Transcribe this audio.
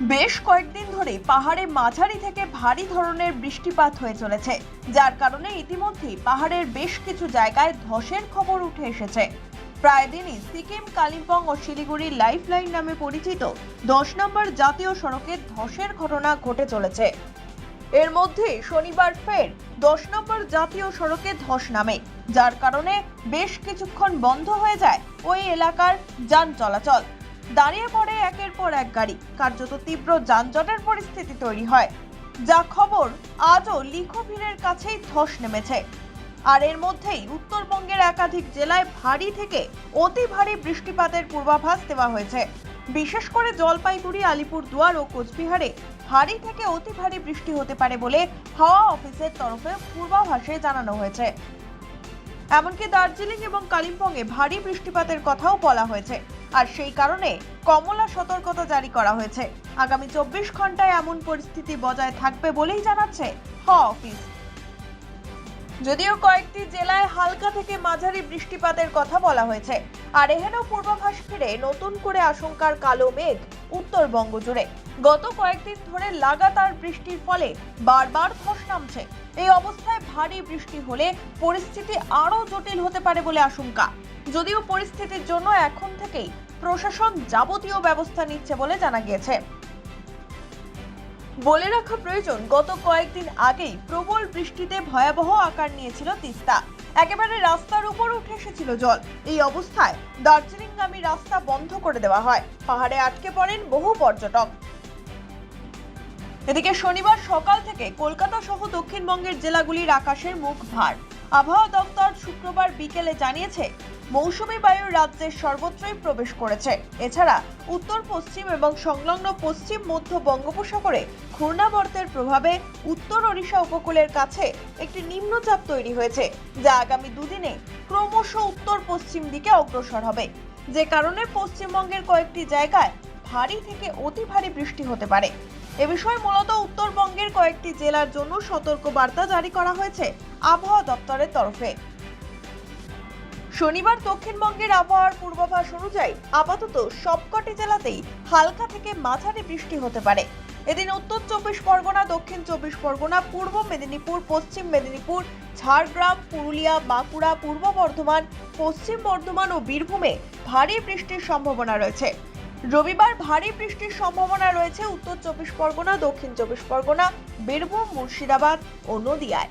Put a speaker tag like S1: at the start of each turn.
S1: বেশ কয়েকদিন ধরে পাহাড়ে মাঝারি থেকে ভারী ধরনের বৃষ্টিপাত হয়ে চলেছে। যার কারণে ইতিমধ্যেই পাহাড়ের বেশ কিছু জায়গায় ধসের খবর উঠে এসেছে। প্রায় দিনই সিকিম, কালিম্পং ও শিলিগুড়ি লাইফ লাইন নামে পরিচিত দশ নম্বর জাতীয় সড়কে ধসের ঘটনা ঘটে চলেছে। এর মধ্যে শনিবার ফের দশ নম্বর জাতীয় সড়কে ধস নামে, যার কারণে বেশ কিছুক্ষণ বন্ধ হয়ে যায় ওই এলাকার যান চলাচল। দাঁড়িয়ে পড়ে একের পর এক গাড়ি। কার্যত তীব্র যানজটের পরিস্থিতি তৈরি হয়। যা খবর আজও লিখো ভিড়ের কাছেই ধস নেমেছে। আর এর মধ্যেই উত্তরবঙ্গের একাধিক জেলায় ভারী থেকে অতি ভারী বৃষ্টিপাতের পূর্বাভাস দেওয়া হয়েছে। বিশেষ করে জলপাইগুড়ি আলিপুর দুয়ার ও কোচবিহারে ভারী থেকে অতি ভারী বৃষ্টি হতে পারে বলে হাওয়া অফিসের তরফে পূর্বাভাসে জানানো হয়েছে। এমনকি দার্জিলিং এবং কালিম্পংয়ে ভারী বৃষ্টিপাতের কথাও বলা হয়েছে। আর সেই কারণে কমলা সতর্কতা জারি করা হয়েছে। আগামী চব্বিশ ঘন্টায় এমন পরিস্থিতি বজায় থাকবে বলেই জানাচ্ছে হ অফিস। যদিও কয়েকটি জেলায় হালকা থেকে মাঝারি বৃষ্টিপাতের কথা বলা হয়েছে, আর এহেন পূর্বাভাস ফিরে নতুন করে আশঙ্কার কালো মেঘ উত্তরবঙ্গ জুড়ে গত কয়েকদিন ধরে লাগাতার বৃষ্টির ফলে বারবার ধস নামছে। এই অবস্থায় ভারী বৃষ্টি হলে পরিস্থিতি আরও জটিল হতে পারে বলে আশঙ্কা। যদিও পরিস্থিতির জন্য এখন থেকেই প্রশাসন যাবতীয় ব্যবস্থা নিচ্ছে বলে জানা গিয়েছে। বলে রাখা প্রয়োজন, গত কয়েকদিন আগেই প্রবল বৃষ্টিতে ভয়াবহ আকার নিয়েছিল তিস্তা। একেবারে রাস্তার উপর উঠে এসেছিল জল। এই অবস্থায় দার্জিলিংগামী রাস্তা বন্ধ করে দেওয়া হয়। পাহাড়ে আটকে পড়েন বহু পর্যটক। এদিকে শনিবার সকাল থেকে কলকাতা সহ দক্ষিণবঙ্গের জেলাগুলির আকাশের মুখ ভার। আবহাওয়া দপ্তর শুক্রবার বিকেলে জানিয়েছে মৌসুমী বায়ু রাজ্যের সর্বত্রই প্রবেশ করেছে। এছাড়া উত্তর, পশ্চিম এবং সংলগ্ন পশ্চিম, মধ্য বঙ্গোপসাগরে ঘূর্ণাবর্তের প্রভাবে উত্তর ওড়িশা উপকূলের কাছে একটি নিম্নচাপ তৈরি হয়েছে, যা আগামী দুদিনে ক্রমশ উত্তর পশ্চিম দিকে অগ্রসর হবে। যে কারণে পশ্চিমবঙ্গের কয়েকটি জায়গায় ভারী থেকে অতি ভারী বৃষ্টি হতে পারে। এ বিষয়ে মূলত উত্তরবঙ্গের কয়েকটি জেলার জন্য সতর্ক বার্তা জারি করা হয়েছে আবহাওয়া দপ্তরের তরফে। শনিবার দক্ষিণবঙ্গের আবহাওয়ার পূর্বাভাস অনুযায়ী আপাতত সবকটি জেলাতেই হালকা থেকে মাঝারি বৃষ্টি হতে পারে। এদিন উত্তর চব্বিশ পরগনা, দক্ষিণ চব্বিশ পরগনা, পূর্ব মেদিনীপুর, পশ্চিম মেদিনীপুর, ঝাড়গ্রাম, পুরুলিয়া, বাঁকুড়া, পূর্ব বর্ধমান, পশ্চিম বর্ধমান ও বীরভূমে ভারী বৃষ্টির সম্ভাবনা রয়েছে। রবিবার ভারী বৃষ্টির সম্ভাবনা রয়েছে উত্তর চব্বিশ পরগনা, দক্ষিণ চব্বিশ পরগনা, বীরভূম, মুর্শিদাবাদ ও নদিয়ায়।